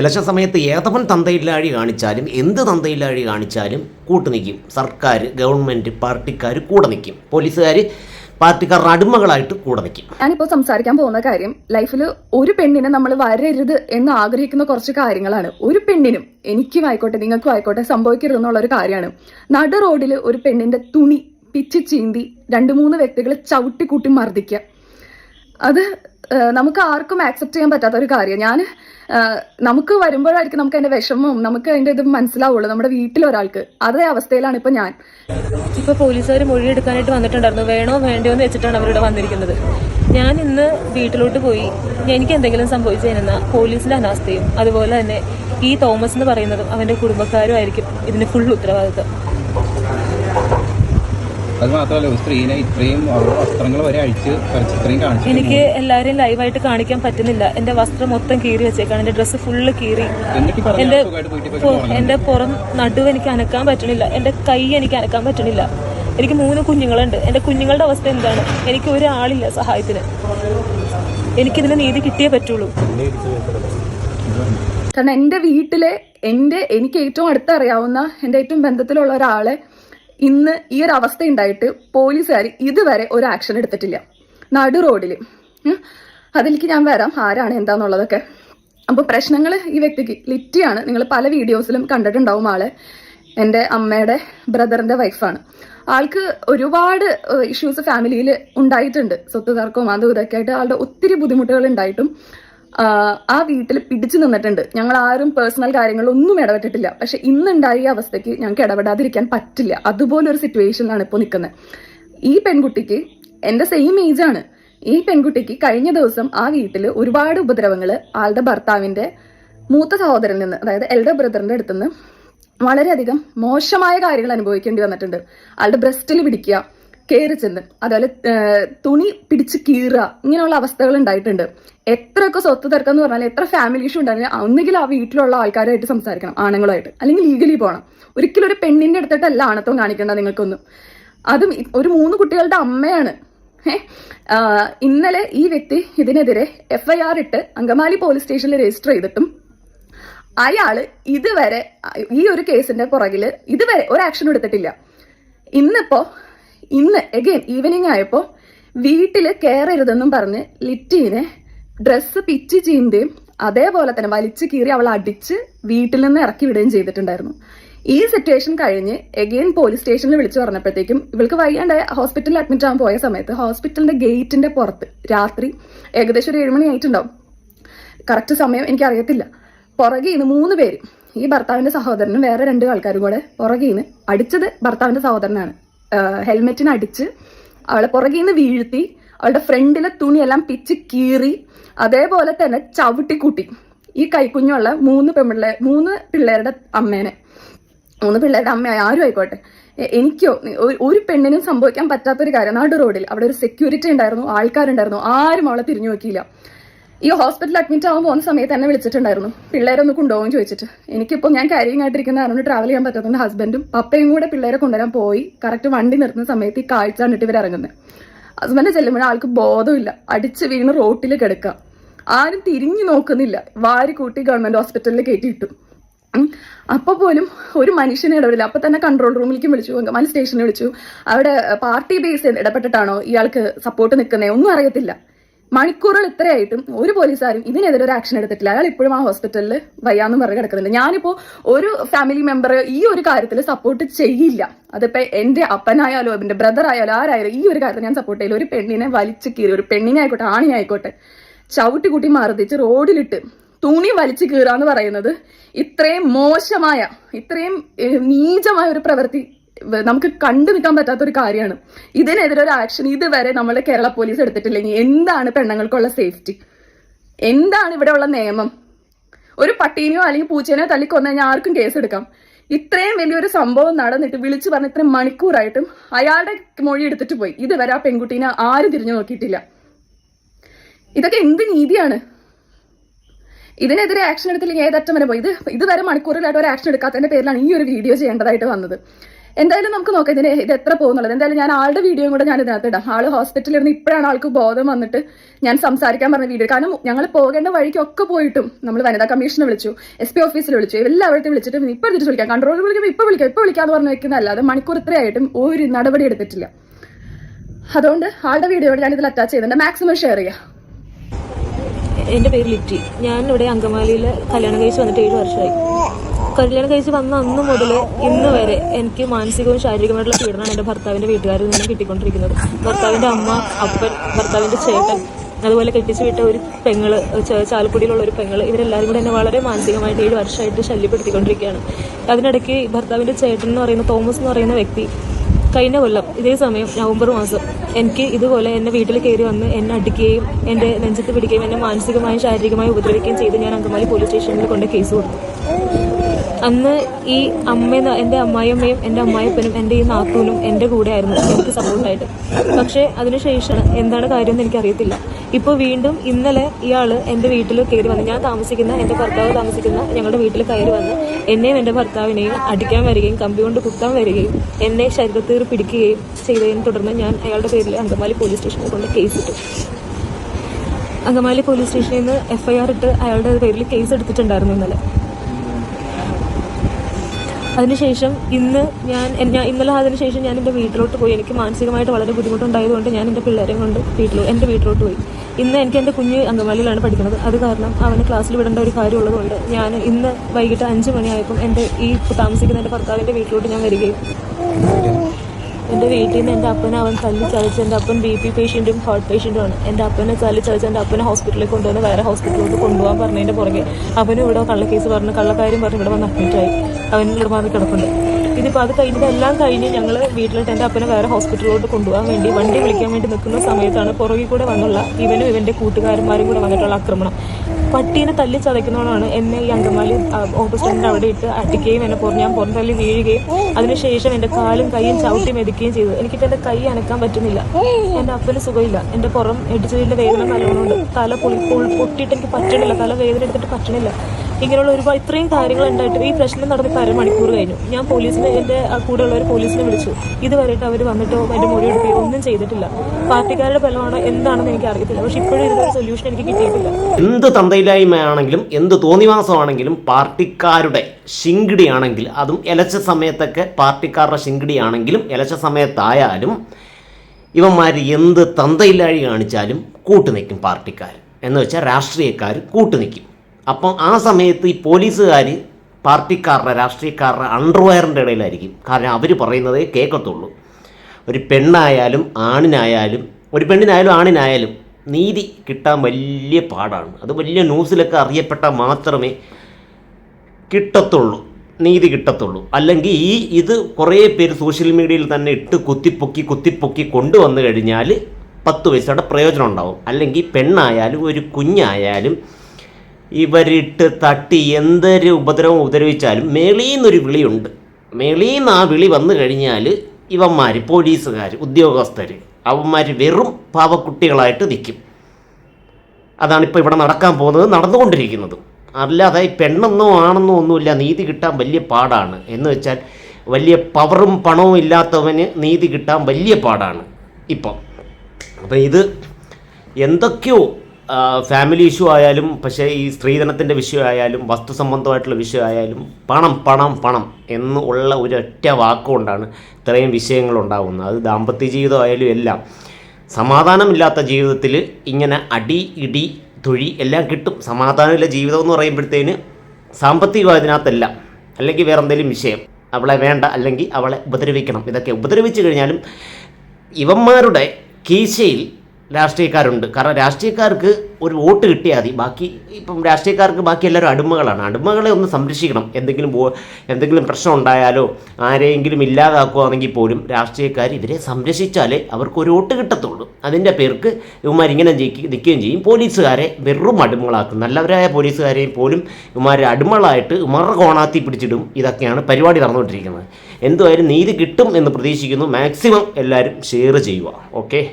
Election സമയത്ത് ഏതവൻ തന്തയില്ലാഴി കാണിച്ചാലും എന്ത് തന്തയില്ലാഴി കാണിച്ചാലും കൂട്ടു നിൽക്കും സർക്കാർ ഗവൺമെന്റ് പാർട്ടിക്കാർ കൂടെ നിൽക്കും പോലീസുകാർ പാർട്ടിക്കാരുടെ അടിമകളായിട്ട് കൂടെ നിൽക്കും ഞാനിപ്പോൾ സംസാരിക്കാൻ പോകുന്ന കാര്യം ലൈഫിൽ ഒരു പെണ്ണിനെ നമ്മൾ വരരുത് എന്ന് ആഗ്രഹിക്കുന്ന കുറച്ച് കാര്യങ്ങളാണ്. ഒരു പെണ്ണിനും എനിക്കും ആയിക്കോട്ടെ നിങ്ങൾക്കും ആയിക്കോട്ടെ സംഭവിക്കരുത് എന്നുള്ള ഒരു കാര്യമാണ്. നട റോഡിൽ ഒരു പെണ്ണിന്റെ തുണി പിച്ചി ചീന്തി രണ്ട് മൂന്ന് വ്യക്തികൾ ചവിട്ടിക്കൂട്ടി മർദ്ദിക്കുക. അത് നമുക്ക് ആർക്കും ആക്സെപ്റ്റ് ചെയ്യാൻ പറ്റാത്ത ഒരു കാര്യം ഞാൻ നമുക്ക് വരുമ്പോഴായിരിക്കും നമുക്ക് അതിന്റെ വിഷമവും നമുക്ക് അതിന്റെ ഇത് മനസ്സിലാവുള്ളൂ. നമ്മുടെ വീട്ടിൽ ഒരാൾക്ക്. അതേ അവസ്ഥയിലാണ് ഇപ്പൊ ഞാൻ. ഇപ്പൊ പോലീസുകാർ മൊഴിയെടുക്കാനായിട്ട് വന്നിട്ടുണ്ടായിരുന്നു. വേണോ വേണ്ടോ എന്ന് വെച്ചിട്ടാണ് അവരിവിടെ വന്നിരിക്കുന്നത്. ഞാൻ ഇന്ന് വീട്ടിലോട്ട് പോയി. എനിക്ക് എന്തെങ്കിലും സംഭവിച്ചതിനെന്ന പോലീസിന്റെ അനാസ്ഥയും അതുപോലെ തന്നെ ഈ തോമസ് എന്ന് പറയുന്നതും അവന്റെ കുടുംബക്കാരും ആയിരിക്കും ഇതിന് ഫുൾ ഉത്തരവാദിത്വം. അത് മാത്രമല്ല ഒരു സ്ത്രീനെ ഇത്രയും വസ്ത്രങ്ങൾ വരെ അഴിച്ച് ഇത്രയും കാണിച്ചു എനിക്ക് എല്ലാവരെയും ലൈവായിട്ട് കാണിക്കാൻ പറ്റുന്നില്ല. എന്റെ വസ്ത്രം മൊത്തം കീറി വെച്ചേക്കാണ്. എന്റെ ഡ്രസ്സ് ഫുള്ള് കീറി. എന്റെ എന്റെ പുറം നടുവ് എനിക്ക് അനക്കാൻ പറ്റുന്നില്ല. എന്റെ കൈ എനിക്ക് അനക്കാൻ പറ്റുന്നില്ല. എനിക്ക് മൂന്ന് കുഞ്ഞുങ്ങളുണ്ട്. എന്റെ കുഞ്ഞുങ്ങളുടെ അവസ്ഥ എന്താണ്? എനിക്ക് ഒരാളില്ല സഹായത്തിന്. എനിക്കിതിന് നീതി കിട്ടിയേ പറ്റുള്ളൂ. കാരണം എന്റെ വീട്ടിലെ എന്റെ എനിക്ക് ഏറ്റവും അടുത്തറിയാവുന്ന എന്റെ ഏറ്റവും ബന്ധത്തിലുള്ള ഒരാളെ ഇന്ന് ഈ ഒരു അവസ്ഥ ഉണ്ടായിട്ട് പോലീസുകാർ ഇതുവരെ ഒരു ആക്ഷൻ എടുത്തിട്ടില്ല. നടു റോഡിൽ അതിലേക്ക് ഞാൻ വരാം. ആരാണ് എന്താന്നുള്ളതൊക്കെ. അപ്പോൾ പ്രശ്നങ്ങൾ ഈ വ്യക്തിക്ക് ലിറ്റിയാണ്. നിങ്ങൾ പല വീഡിയോസിലും കണ്ടിട്ടുണ്ടാവും ആളെ. എന്റെ അമ്മയുടെ ബ്രദറിന്റെ വൈഫാണ്. ആൾക്ക് ഒരുപാട് ഇഷ്യൂസ് ഫാമിലിയിൽ ഉണ്ടായിട്ടുണ്ട്. സ്വത്ത് തർക്കവും അതും ഇതൊക്കെ ആയിട്ട് ആളുടെ ഒത്തിരി ബുദ്ധിമുട്ടുകൾ ഉണ്ടായിട്ടും ആ വീട്ടിൽ പിടിച്ചു നിന്നിട്ടുണ്ട്. ഞങ്ങൾ ആരും പേഴ്സണൽ കാര്യങ്ങളൊന്നും ഇടപെട്ടിട്ടില്ല. പക്ഷെ ഇന്നുണ്ടായ അവസ്ഥയ്ക്ക് ഞങ്ങൾക്ക് ഇടപെടാതിരിക്കാൻ പറ്റില്ല. അതുപോലൊരു സിറ്റുവേഷനിലാണ് ഇപ്പോൾ നിൽക്കുന്നത്. ഈ പെൺകുട്ടിക്ക് എന്റെ സെയിം ഏജ് ആണ്. ഈ പെൺകുട്ടിക്ക് കഴിഞ്ഞ ദിവസം ആ വീട്ടിൽ ഒരുപാട് ഉപദ്രവങ്ങൾ ആളുടെ ഭർത്താവിന്റെ മൂത്ത സഹോദരനിൽ നിന്ന് അതായത് എൽഡർ ബ്രദറിന്റെ അടുത്തുനിന്ന് വളരെയധികം മോശമായ കാര്യങ്ങൾ അനുഭവിക്കേണ്ടി വന്നിട്ടുണ്ട്. ആളുടെ ബ്രസ്റ്റിൽ പിടിക്കുക കയറി ചെന്ന്. അതുപോലെ തുണി പിടിച്ച് കീറുക ഇങ്ങനെയുള്ള അവസ്ഥകൾ ഉണ്ടായിട്ടുണ്ട്. എത്രയൊക്കെ സ്വത്ത് തർക്കം എന്ന് പറഞ്ഞാൽ എത്ര ഫാമിലി ഇഷ്യൂ ഉണ്ടായാലും ഒന്നുകിൽ ആ വീട്ടിലുള്ള ആൾക്കാരായിട്ട് സംസാരിക്കണം ആണുങ്ങളുമായിട്ട്. അല്ലെങ്കിൽ ലീഗലി പോകണം ഒരിക്കലും ഒരു പെണ്ണിന്റെ അടുത്തിട്ടല്ല ആണത്വം കാണിക്കേണ്ട നിങ്ങൾക്കൊന്നും. അതും ഒരു മൂന്ന് കുട്ടികളുടെ അമ്മയാണ്. ഇന്നലെ ഈ വ്യക്തി ഇതിനെതിരെ എഫ്ഐആർ ഇട്ട് അങ്കമാലി പോലീസ് സ്റ്റേഷനിൽ രജിസ്റ്റർ ചെയ്തിട്ടും അയാൾ ഇതുവരെ ഈ ഒരു കേസിന്റെ പുറകിൽ ഇതുവരെ ഒരു ആക്ഷൻ എടുത്തിട്ടില്ല. ഇന്നിപ്പോ ഇന്ന് എഗെയിൻ ഈവനിങ് ആയപ്പോൾ വീട്ടിൽ കയറരുതെന്നും പറഞ്ഞ് ലിറ്റീനെ ഡ്രസ്സ് പിച്ച് ചെയ്യുന്നതേയും അതേപോലെ തന്നെ വലിച്ചു കീറി അവൾ അടിച്ച് വീട്ടിൽ നിന്ന് ഇറക്കി വിടുകയും ചെയ്തിട്ടുണ്ടായിരുന്നു. ഈ സിറ്റുവേഷൻ കഴിഞ്ഞ് എഗെയിൻ പോലീസ് സ്റ്റേഷനിൽ വിളിച്ചു പറഞ്ഞപ്പോഴത്തേക്കും ഇവൾക്ക് വയ്യാണ്ട് ഹോസ്പിറ്റലിൽ അഡ്മിറ്റ് ആകാൻ പോയ സമയത്ത് ഹോസ്പിറ്റലിന്റെ ഗേറ്റിന്റെ പുറത്ത് രാത്രി ഏകദേശം ഒരു ഏഴുമണി ആയിട്ടുണ്ടാവും. കറക്റ്റ് സമയം എനിക്കറിയത്തില്ല. പുറകെ ഇന്ന് മൂന്ന് പേര്. ഈ ഭർത്താവിന്റെ സഹോദരനും വേറെ രണ്ട് ആൾക്കാരും കൂടെ പുറകെ ഇന്ന് അടിച്ചത് ഭർത്താവിന്റെ സഹോദരനാണ്. ഹെൽമെറ്റിന് അടിച്ച് അവളെ പുറകിൽ നിന്ന് വീഴ്ത്തി അവളുടെ ഫ്രണ്ടിലെ തുണിയെല്ലാം പിച്ച് കീറി അതേപോലെ തന്നെ ചവിട്ടിക്കൂട്ടി ഈ കൈക്കുഞ്ഞുള്ള മൂന്ന് പെൺപിള്ള മൂന്ന് പിള്ളേരുടെ അമ്മേനെ. മൂന്ന് പിള്ളേരുടെ അമ്മ ആരും ആയിക്കോട്ടെ. എനിക്കോ ഒരു പെണ്ണിനും സംഭവിക്കാൻ പറ്റാത്തൊരു കാര്യം. നാട് റോഡിൽ അവിടെ ഒരു സെക്യൂരിറ്റി ഉണ്ടായിരുന്നു ആൾക്കാരുണ്ടായിരുന്നു. ആരും അവളെ തിരിഞ്ഞു നോക്കിയില്ല. ഈ ഹോസ്പിറ്റലിൽ അഡ്മിറ്റ് ആവാൻ പോകുന്ന സമയത്ത് എന്നെ വിളിച്ചിട്ടുണ്ടായിരുന്നു. പിള്ളേരൊന്ന് കൊണ്ടുപോകും ചോദിച്ചിട്ട്. എനിക്കിപ്പോൾ ഞാൻ കാര്യം ആയിട്ടിരിക്കുന്ന കാരണം ട്രാവൽ ചെയ്യാൻ പറ്റാത്തതുകൊണ്ട് ഹസ്ബൻഡും പപ്പയും കൂടെ പിള്ളേരെ കൊണ്ടുവരാൻ പോയി. കറക്റ്റ് വണ്ടി നിർത്തുന്ന സമയത്ത് ഈ കാഴ്ച കണ്ടിട്ട് ഇവർ ഇറങ്ങുന്നത് ഹസ്ബൻഡ് ചെല്ലുമ്പോൾ ആൾക്ക് ബോധമില്ല അടിച്ച് വീണ് റോട്ടിൽ കിടക്കുക ആരും തിരിഞ്ഞു നോക്കുന്നില്ല. വാരി കൂട്ടി ഗവൺമെന്റ് ഹോസ്പിറ്റലിൽ കയറ്റിയിട്ടു അപ്പൊ പോലും ഒരു മനുഷ്യനെ ഇടപെടില്ല. അപ്പൊ തന്നെ കൺട്രോൾ റൂമിലേക്ക് വിളിച്ചു. അങ്കമാലി സ്റ്റേഷനിൽ വിളിച്ചു. അവിടെ പാർട്ടി ബേസ് ഇടപെട്ടിട്ടാണോ ഇയാൾക്ക് സപ്പോർട്ട് നിൽക്കുന്നത് ഒന്നും അറിയത്തില്ല. മണിക്കൂറുകൾ ഇത്രയായിട്ടും ഒരു പോലീസുകാരും ഇതിനെതിരെ ഒരു ആക്ഷൻ എടുത്തിട്ടില്ല. അയാൾ ഇപ്പോഴും ആ ഹോസ്പിറ്റലിൽ വയ്യാന്ന് പറഞ്ഞ് കിടക്കുന്നുണ്ട്. ഞാനിപ്പോ ഒരു ഫാമിലി മെമ്പർ ഈ ഒരു കാര്യത്തിൽ സപ്പോർട്ട് ചെയ്യില്ല. അതിപ്പോ എന്റെ അപ്പനായാലോ എന്റെ ബ്രദർ ആയാലോ ആരായാലും ഈ ഒരു കാര്യത്തിൽ ഞാൻ സപ്പോർട്ട് ചെയ്യില്ല. ഒരു പെണ്ണിനെ വലിച്ചു കീറി ഒരു പെണ്ണിനെ ആയിക്കോട്ടെ ആണിനെ ആയിക്കോട്ടെ ചവിട്ടി കൂട്ടി മർദ്ദിച്ച് റോഡിലിട്ട് തുണി വലിച്ചു എന്ന് പറയുന്നത് ഇത്രയും മോശമായ ഇത്രയും നീചമായ ഒരു പ്രവൃത്തി നമുക്ക് കണ്ടു നിൽക്കാൻ പറ്റാത്ത ഒരു കാര്യമാണ്. ഇതിനെതിരെ ഒരു ആക്ഷൻ ഇതുവരെ നമ്മുടെ കേരള പോലീസ് എടുത്തിട്ടില്ലെങ്കിൽ എന്താണ് പെണ്ണുങ്ങൾക്കുള്ള സേഫ്റ്റി എന്താണ് ഇവിടെ ഉള്ള നിയമം? ഒരു പട്ടീനെയോ അല്ലെങ്കിൽ പൂച്ചേനെയോ തല്ലിക്കൊന്നു കഴിഞ്ഞാൽ ആർക്കും കേസ് എടുക്കാം. ഇത്രയും വലിയൊരു സംഭവം നടന്നിട്ട് വിളിച്ചു പറഞ്ഞ ഇത്രയും മണിക്കൂറായിട്ടും അയാളുടെ മൊഴി എടുത്തിട്ട് പോയി. ഇതുവരെ ആ പെൺകുട്ടീനെ ആരും തിരിഞ്ഞു നോക്കിയിട്ടില്ല. ഇതൊക്കെ എന്ത് നീതിയാണ്? ഇതിനെതിരെ ആക്ഷൻ എടുത്തില്ലെങ്കിൽ ഏതറ്റം വരെ പോയി? ഇത് ഇതുവരെ മണിക്കൂറിലായിട്ട് ഒരു ആക്ഷൻ എടുക്കാത്തതിന്റെ പേരിലാണ് ഈ ഒരു വീഡിയോ ചെയ്യേണ്ടതായിട്ട് വന്നത്. എന്തായാലും നമുക്ക് നോക്കാം ഇതിന് ഇത് എത്ര പോകുന്നുള്ളത്. എന്തായാലും ഞാൻ ആളുടെ വീഡിയോയും കൂടെ ഞാൻ ഇതിനകത്ത് ഇടാം. ആൾ ഹോസ്പിറ്റലിൽ നിന്ന് ഇപ്പോഴാണ് ആൾക്ക് ബോധം വന്നിട്ട് ഞാൻ സംസാരിക്കാൻ പറഞ്ഞ വീഡിയോ കാരണം ഞങ്ങൾ പോകേണ്ട വഴിക്കൊക്കെ പോയിട്ടും നമ്മൾ വനിതാ കമ്മീഷനെ വിളിച്ചു എസ് പി ഓഫീസിൽ വിളിച്ചു എല്ലാവരും വിളിച്ചിട്ട് ഇപ്പോൾ തിരിച്ചു വിളിക്കാം. കൺട്രോൾ വിളിക്കുമ്പോൾ ഇപ്പോൾ വിളിക്കാം. ഇപ്പൊ വിളിക്കാന്ന് പറഞ്ഞു വെക്കുന്നതല്ലാതെ മണിക്കൂർ ഇത്രയായിട്ടും ഒരു നടപടി എടുത്തിട്ടില്ല. അതുകൊണ്ട് ആളുടെ വീഡിയോ ഞാൻ ഇതിൽ അറ്റാച്ച് ചെയ്യുന്നുണ്ട്. മാക്സിമം ഷെയർ ചെയ്യാം. എന്റെ പേര് ലിറ്റി. ഞാൻ ഇവിടെ അങ്കമാലിയിൽ കല്യാണം കഴിച്ച് വന്നിട്ട് ഏഴ് വർഷമായി. കല്യാണം കഴിച്ച് വന്ന അന്ന് മുതൽ ഇന്ന് വരെ എനിക്ക് മാനസികവും ശാരീരികമായിട്ടുള്ള പീഡനമാണ് എന്റെ ഭർത്താവിന്റെ വീട്ടുകാരിൽ നിന്നും കിട്ടിക്കൊണ്ടിരിക്കുന്നത്. ഭർത്താവിന്റെ അമ്മ അപ്പൻ ഭർത്താവിന്റെ ചേട്ടൻ അതുപോലെ കെട്ടിച്ചു വിട്ട ഒരു പെങ്ങൾ ചാലക്കുടിയിലുള്ള ഒരു പെങ്ങൾ ഇവരെല്ലാവരും കൂടെ എന്നെ വളരെ മാനസികമായിട്ട് ഏഴ് വർഷമായിട്ട് ശല്യപ്പെടുത്തിക്കൊണ്ടിരിക്കുകയാണ്. അതിനിടയ്ക്ക് ഭർത്താവിന്റെ ചേട്ടൻ എന്ന് പറയുന്ന തോമസ് എന്ന് പറയുന്ന വ്യക്തി കഴിഞ്ഞ കൊല്ലം ഇതേ സമയം നവംബർ മാസം എനിക്ക് ഇതുപോലെ എന്നെ വീട്ടിൽ കയറി വന്ന് എന്നെ അടിക്കുകയും എന്റെ നെഞ്ചത്ത് പിടിക്കുകയും എന്നെ മാനസികമായും ശാരീരികമായും ഉപദ്രവിക്കുകയും ചെയ്ത് ഞാൻ അങ്കമാലി പോലീസ് സ്റ്റേഷനിൽ കൊണ്ട് കേസ് കൊടുത്തു. അന്ന് ഈ അമ്മ എന്റെ അമ്മായിയമ്മയും എന്റെ അമ്മായിപ്പനും എന്റെ ഈ നാത്തൂനും എന്റെ കൂടെ ആയിരുന്നു എനിക്ക് സപ്പോർട്ടായിട്ട് പക്ഷേ അതിനുശേഷം എന്താണ് കാര്യം എന്ന് എനിക്കറിയത്തില്ല. ഇപ്പോൾ വീണ്ടും ഇന്നലെ ഇയാൾ എന്റെ വീട്ടിൽ കയറി വന്ന് ഞാൻ താമസിക്കുന്ന എന്റെ ഭർത്താവ് താമസിക്കുന്ന ഞങ്ങളുടെ വീട്ടിൽ കയറി വന്ന് എന്നെയും എന്റെ ഭർത്താവിനെയും അടിക്കാൻ വരികയും കമ്പി കൊണ്ട് കുത്താൻ വരികയും എന്നെ ശരീരത്തിൽ പിടിക്കുകയും ചെയ്തതിനെ തുടർന്ന് ഞാൻ അയാളുടെ പേരിൽ അങ്കമാലി പോലീസ് സ്റ്റേഷനിൽ കൊണ്ട് കേസിട്ടു. അങ്കമാലി പോലീസ് സ്റ്റേഷനിൽ നിന്ന് എഫ്ഐആർ ഇട്ട് അയാളുടെ പേരിൽ കേസ് എടുത്തിട്ടുണ്ടായിരുന്നു ഇന്നലെ. അതിനുശേഷം ഇന്ന് ഞാൻ ഇന്നലെ അതിനുശേഷം ഞാൻ എന്റെ വീട്ടിലോട്ട് പോയി. എനിക്ക് മാനസികമായിട്ട് വളരെ ബുദ്ധിമുട്ടുണ്ടായതുകൊണ്ട് ഞാൻ എന്റെ പിള്ളേരെ കൊണ്ട് വീട്ടിൽ എന്റെ വീട്ടിലോട്ട് പോയി. ഇന്ന് എനിക്ക് എന്റെ കുഞ്ഞ് അംഗൻവാടിയിലാണ് പഠിക്കുന്നത്. അത് കാരണം അവന് ക്ലാസ്സിൽ വിടേണ്ട ഒരു കാര്യമുള്ളതുകൊണ്ട് ഞാൻ ഇന്ന് വൈകിട്ട് അഞ്ച് മണിയായപ്പം എന്റെ ഈ താമസിക്കുന്ന എന്റെ ഭർത്താവിന്റെ വീട്ടിലോട്ട് ഞാൻ വരികയും. എന്റെ വീട്ടിൽ നിന്ന് എന്റെ അപ്പനെ അവൻ തല്ലി ചതച്ച് എന്റെ അപ്പൻ ബി പി പേഷ്യന്റും ഹാർട്ട് പേഷ്യന്റുമാണ് എന്റെ അപ്പനെ തല്ലി ചതച്ച് എന്റെ അപ്പനെ ഹോസ്പിറ്റലിൽ കൊണ്ടുവന്ന് വേറെ ഹോസ്പിറ്റലിലോട്ട് കൊണ്ടുപോകാൻ പറഞ്ഞതിന്റെ പുറകെ അവനും ഇവിടെ കള്ളക്കേസ് പറഞ്ഞ് കള്ളക്കാരും പറഞ്ഞ് ഇവിടെ വന്ന് അഡ്മിറ്റായി അവൻ ഇവിടെ വന്ന് കിടപ്പുണ്ട്. ഇതിപ്പോൾ അത് എല്ലാം കഴിഞ്ഞ് ഞങ്ങൾ വീട്ടിലിട്ട് എന്റെ അപ്പനെ വേറെ ഹോസ്പിറ്റലിലോട്ട് കൊണ്ടുപോകാൻ വേണ്ടി വണ്ടി വിളിക്കാൻ വേണ്ടി നിൽക്കുന്ന സമയത്താണ് പുറകിൽ കൂടെ വന്നുള്ള ഇവനും ഇവന്റെ കൂട്ടുകാരന്മാരും കൂടെ വന്നിട്ടുള്ള ആക്രമണം. പട്ടീനെ തല്ലി ചതയ്ക്കുന്നതാണ് എന്നെ ഈ അങ്കമാലി ഓട്ടോ സ്റ്റാൻഡിന്റെ അവിടെ ഇട്ട് അടിക്കുകയും എന്നെ പുറം ഞാൻ പുറം തല്ലി വീഴുകയും അതിനുശേഷം എന്റെ കാലും കൈയും ചവിട്ടി മെതിക്കുകയും ചെയ്തു. എനിക്കിപ്പോൾ എന്റെ കൈ അനക്കാൻ പറ്റുന്നില്ല. എന്റെ അപ്പന് സുഖമില്ല. എന്റെ പുറം ഇടിച്ചതിന്റെ വേദന നല്ലോണമുണ്ട്. തല പൊളി പൊട്ടിയിട്ട് എനിക്ക് പറ്റണില്ല. തല വേദന എടുത്തിട്ട് പറ്റണില്ല. ഇങ്ങനെയുള്ള ഒരുപാട് ഇത്രയും കാര്യങ്ങൾ ഉണ്ടായിട്ട് ഈ പ്രശ്നം നടന്ന് ഇപ്പോൾ അരമണിക്കൂർ കഴിഞ്ഞു. ഞാൻ പോലീസിനെ എന്റെ കൂടെ കൂടെയുള്ളവർ പോലീസിനെ വിളിച്ചു. ഇതുവരെയിട്ട് അവർ വന്നിട്ടോ എന്റെ മൊഴി എടുക്കുകയോ ഒന്നും ചെയ്തിട്ടില്ല. പാർട്ടിക്കാരുടെ ബലമാണോ എന്താണെന്ന് എനിക്ക് അറിയത്തില്ല. പക്ഷെ ഇപ്പോഴും ഇതിനൊരു സൊല്യൂഷൻ എനിക്ക് കിട്ടിയിട്ടില്ല. എന്ത് തന്തയില്ലായ്മയാണെങ്കിലും എന്ത് തോന്നിവാസമാണെങ്കിലും പാർട്ടിക്കാരുടെ ശിങ്കിടിയാണെങ്കിൽ അതും ഇലച്ച സമയത്തൊക്കെ പാർട്ടിക്കാരുടെ ശിങ്കിടിയാണെങ്കിലും ഇലച്ച സമയത്തായാലും ഇവന്മാർ എന്ത് തന്തയില്ലാഴി കാണിച്ചാലും കൂട്ടുനിൽക്കും പാർട്ടിക്കാർ എന്ന് വെച്ചാൽ രാഷ്ട്രീയക്കാർ കൂട്ടുനിൽക്കും. അപ്പം ആ സമയത്ത് ഈ പോലീസുകാർ പാർട്ടിക്കാരുടെ രാഷ്ട്രീയക്കാരുടെ അണ്ടർവയറിന്റെ ഇടയിലായിരിക്കും. കാരണം അവർ പറയുന്നതേ കേൾക്കത്തുള്ളൂ. ഒരു പെണ്ണായാലും ആണിനായാലും ഒരു പെണ്ണിനായാലും ആണിനായാലും നീതി കിട്ടാൻ വലിയ പാടാണ്. അത് വലിയ ന്യൂസിലൊക്കെ അറിയപ്പെട്ടാൽ മാത്രമേ കിട്ടത്തുള്ളൂ നീതി കിട്ടത്തുള്ളൂ. അല്ലെങ്കിൽ ഈ ഇത് കുറേ പേര് സോഷ്യൽ മീഡിയയിൽ തന്നെ ഇട്ട് കുത്തിപ്പൊക്കി കുത്തിപ്പൊക്കി കൊണ്ടുവന്നു കഴിഞ്ഞാൽ പത്ത് പൈസയുടെ പ്രയോജനം ഉണ്ടാവും. അല്ലെങ്കിൽ പെണ്ണായാലും ഒരു കുഞ്ഞായാലും ഇവരിട്ട് തട്ടി എന്തൊരു ഉപദ്രവം ഉപദ്രവിച്ചാലും മേളീന്നൊരു വിളിയുണ്ട്. മേളീന്ന് ആ വിളി വന്നു കഴിഞ്ഞാൽ ഇവന്മാർ പോലീസുകാർ ഉദ്യോഗസ്ഥർ അവന്മാർ വെറും പാവക്കുട്ടികളായിട്ട് നിൽക്കും അതാണിപ്പോൾ ഇവിടെ നടക്കാൻ പോകുന്നത് നടന്നുകൊണ്ടിരിക്കുന്നത്. അല്ലാതെ പെണ്ണെന്നോ ആണെന്നോ ഒന്നുമില്ല നീതി കിട്ടാൻ വലിയ പാടാണ്. എന്ന് വെച്ചാൽ വലിയ പവറും പണവും ഇല്ലാത്തവന് നീതി കിട്ടാൻ വലിയ പാടാണ് ഇപ്പം. അപ്പം ഇത് എന്തൊക്കെയോ ഫാമിലി ഇഷ്യൂ ആയാലും പക്ഷേ ഈ സ്ത്രീധനത്തിന്റെ വിഷയമായാലും വസ്തു സംബന്ധമായിട്ടുള്ള വിഷയമായാലും പണം പണം പണം എന്ന് ഉള്ള ഒരൊറ്റ വാക്കുകൊണ്ടാണ് ഇത്രയും വിഷയങ്ങൾ ഉണ്ടാകുന്നത് അത് ദാമ്പത്യ ജീവിതമായാലും എല്ലാം. സമാധാനമില്ലാത്ത ജീവിതത്തിൽ ഇങ്ങനെ അടി ഇടി തൊഴി എല്ലാം കിട്ടും. സമാധാനമില്ല ജീവിതം എന്ന് പറയുമ്പോഴത്തേന് സാമ്പത്തികം അതിനകത്തല്ല അല്ലെങ്കിൽ വേറെ എന്തെങ്കിലും വിഷയം. അവളെ വേണ്ട അല്ലെങ്കിൽ അവളെ ഉപദ്രവിക്കണം. ഇതൊക്കെ ഉപദ്രവിച്ചു കഴിഞ്ഞാലും ഇവന്മാരുടെ കീശയിൽ രാഷ്ട്രീയക്കാരുണ്ട്. കാരണം രാഷ്ട്രീയക്കാർക്ക് ഒരു വോട്ട് കിട്ടിയാൽ മതി. ബാക്കി ഇപ്പം രാഷ്ട്രീയക്കാർക്ക് ബാക്കി എല്ലാവരും അടിമകളാണ്. അടിമകളെ ഒന്ന് സംരക്ഷിക്കണം. എന്തെങ്കിലും എന്തെങ്കിലും പ്രശ്നം ഉണ്ടായാലോ ആരെയെങ്കിലും ഇല്ലാതാക്കുകയാണെങ്കിൽ പോലും രാഷ്ട്രീയക്കാർ ഇവരെ സംരക്ഷിച്ചാലേ അവർക്ക് ഒരു വോട്ട് കിട്ടത്തുള്ളൂ. അതിന്റെ പേർക്ക് ജയിക്കുക നിൽക്കുകയും ചെയ്യും. പോലീസുകാരെ വെറും അടിമകളാക്കും. നല്ലവരായ പോലീസുകാരെയും പോലും ഇവന്മാരെ അടിമകളായിട്ട് ഇവന്മാരുടെ കോണാത്തി പിടിച്ചിടും. ഇതൊക്കെയാണ് പരിപാടി നടന്നുകൊണ്ടിരിക്കുന്നത്. എന്തുമായാലും നീതി കിട്ടും എന്ന് പ്രതീക്ഷിക്കുന്നു. മാക്സിമം എല്ലാവരും ഷെയർ ചെയ്യുക. ഓക്കെ?